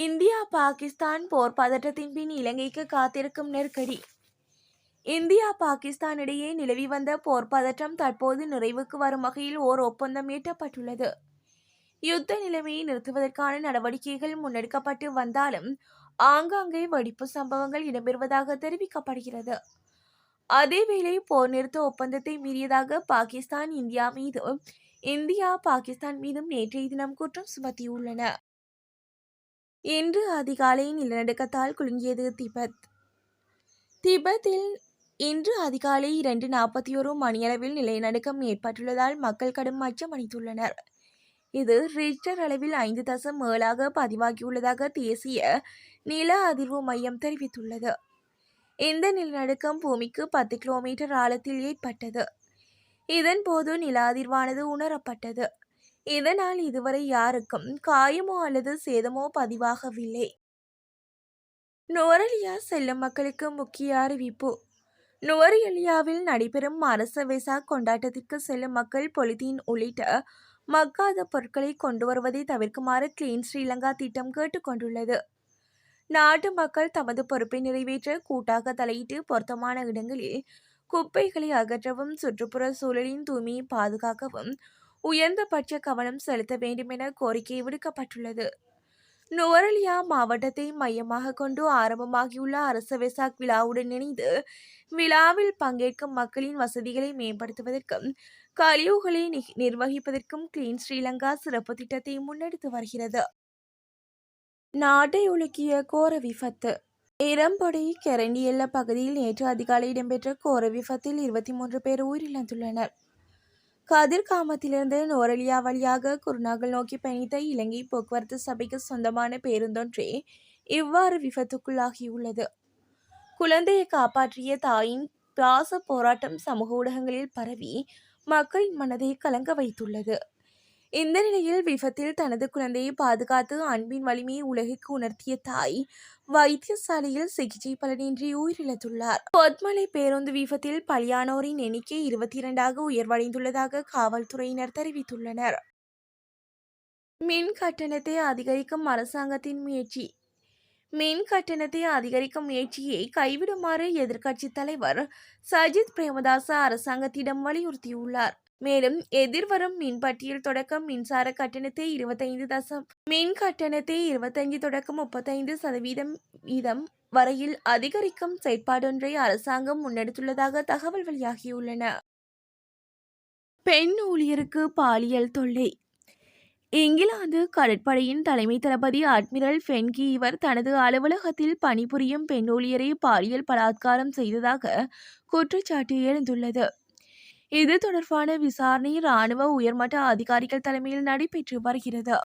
India Pakistan போர் பதற்றத்தின் பின் இலங்கைக்கு காத்திருக்கும் நெருக்கடி. இந்தியா பாகிஸ்தான் இடையே நிலவி வந்த போர் பதற்றம் தற்போது நிறைவுக்கு வரும் வகையில் ஓர் ஒப்பந்தம் எட்டப்பட்டுள்ளது. யுத்த நிலைமையை நிறுத்துவதற்கான நடவடிக்கைகள் முன்னெடுக்கப்பட்டு வந்தாலும் ஆங்காங்கே வெடிப்பு சம்பவங்கள் இடம்பெறுவதாக தெரிவிக்கப்படுகிறது. அதேவேளை போர் நிறுத்த ஒப்பந்தத்தை மீறியதாக பாகிஸ்தான் இந்தியா மீதும் இந்தியா பாகிஸ்தான் மீதும் நேற்றைய தினம் குற்றம் சுமத்தியுள்ளன. இன்று அதிகாலை நிலநடுக்கத்தால் குலுங்கியது திபெத். திபெத்தில் இன்று அதிகாலை இரண்டு நாற்பத்தி ஒரு மணியளவில் நிலநடுக்கம் ஏற்பட்டுள்ளதால் மக்கள் கடும் அச்சம் அளித்துள்ளனர். இது ரிக்டர் அளவில் ஐந்து தசம் ஏழாக பதிவாகியுள்ளதாக தேசிய நில அதிர்வு மையம் தெரிவித்துள்ளது. இந்த நிலநடுக்கம் பூமிக்கு பத்து கிலோமீட்டர் ஆழத்தில் ஏற்பட்டது. இதன்போது நில அதிர்வானது உணரப்பட்டது. இதனால் இதுவரை யாருக்கும் காயமோ அல்லது சேதமோ பதிவாகவில்லை. நுவரலியா செல்லும் மக்களுக்கு முக்கிய அறிவிப்பு. நுவரெலியாவில் நடைபெறும் அரச விசா கொண்டாட்டத்திற்கு செல்லும் மக்கள் பொலித்தீன் உள்ளிட்ட மக்காத பொருட்களை கொண்டு வருவதை தவிர்க்குமாறு கிளீன் ஸ்ரீலங்கா திட்டம் கேட்டுக்கொண்டுள்ளது. நாட்டு மக்கள் தமது பொறுப்பை நிறைவேற்ற கூட்டாக தலையிட்டு பொருத்தமான இடங்களில் குப்பைகளை அகற்றவும் சுற்றுப்புற சூழலின் தூய்மையை பாதுகாக்கவும் உயர்ந்தபட்ச கவனம் செலுத்த வேண்டும் என கோரிக்கை விடுக்கப்பட்டுள்ளது. நுவரலியா மாவட்டத்தை மையமாக கொண்டு ஆரம்பமாகியுள்ள அரச வெசாக் விழாவுடன் இணைந்து விழாவில் பங்கேற்கும் மக்களின் வசதிகளை மேம்படுத்துவதற்கும் கழிவுகளை நிர்வகிப்பதற்கும் கிளீன் ஸ்ரீலங்கா சிறப்பு திட்டத்தை முன்னெடுத்து வருகிறது. நாட்டை உலுக்கிய கோர விபத்து. இரம்பொடி கெரண்டியல்ல பகுதியில் நேற்று அதிகாலை இடம்பெற்ற கோர விபத்தில் இருபத்தி மூன்று பேர் உயிரிழந்துள்ளனர். கதிர்காமத்திலிருந்து நோரலியா வழியாக குருநாகல் நோக்கி பயணித்த இலங்கை போக்குவரத்து சபைக்கு சொந்தமான பேருந்தொன்றே இவ்வாறு விபத்துக்குள்ளாகியுள்ளது. குழந்தையை காப்பாற்றிய தாயின் பாச போராட்டம் சமூக ஊடகங்களில் பரவி மக்களின் மனதை கலங்க வைத்துள்ளது. இந்த நிலையில் விபத்தில் தனது குழந்தையை பாதுகாத்து அன்பின் வலிமையை உலகிற்கு உணர்த்திய தாய் வைத்தியசாலையில் சிகிச்சை பலனின்றி உயிரிழந்துள்ளார். பொத்மலை பேருந்து விபத்தில் பலியானோரின் எண்ணிக்கை இருபத்தி இரண்டாக உயர்வடைந்துள்ளதாக காவல்துறையினர் தெரிவித்துள்ளனர். மின் கட்டணத்தை அதிகரிக்கும் அரசாங்கத்தின் முயற்சி. மின் கட்டணத்தை அதிகரிக்கும் முயற்சியை கைவிடுமாறு எதிர்க்கட்சித் தலைவர் சஜித் பிரேமதாச அரசாங்கத்திடம் வலியுறுத்தியுள்ளார். மேலும் எதிர்வரும் மின்பட்டியல் தொடக்கம் மின்சார கட்டணத்தை இருபத்தைந்து தசம் மின் கட்டணத்தை இருபத்தைந்து தொடக்கம் முப்பத்தைந்து சதவீதம் வீதம் வரையில் அதிகரிக்கும் செயற்பாடொன்றை அரசாங்கம் முன்னெடுத்துள்ளதாக தகவல் வெளியாகியுள்ளன. பெண் ஊழியருக்கு பாலியல் தொல்லை. இங்கிலாந்து கடற்படையின் தலைமை தளபதி அட்மிரல் ஃபென்கி இவர் தனது அலுவலகத்தில் பணிபுரியும் பெண் ஊழியரை பாலியல் பலாத்காரம் செய்ததாக குற்றச்சாட்டு எழுந்துள்ளது. இது தொடர்பான விசாரணை ராணுவ உயர்மட்ட அதிகாரிகள் தலைமையில் நடைபெற்று வருகிறது.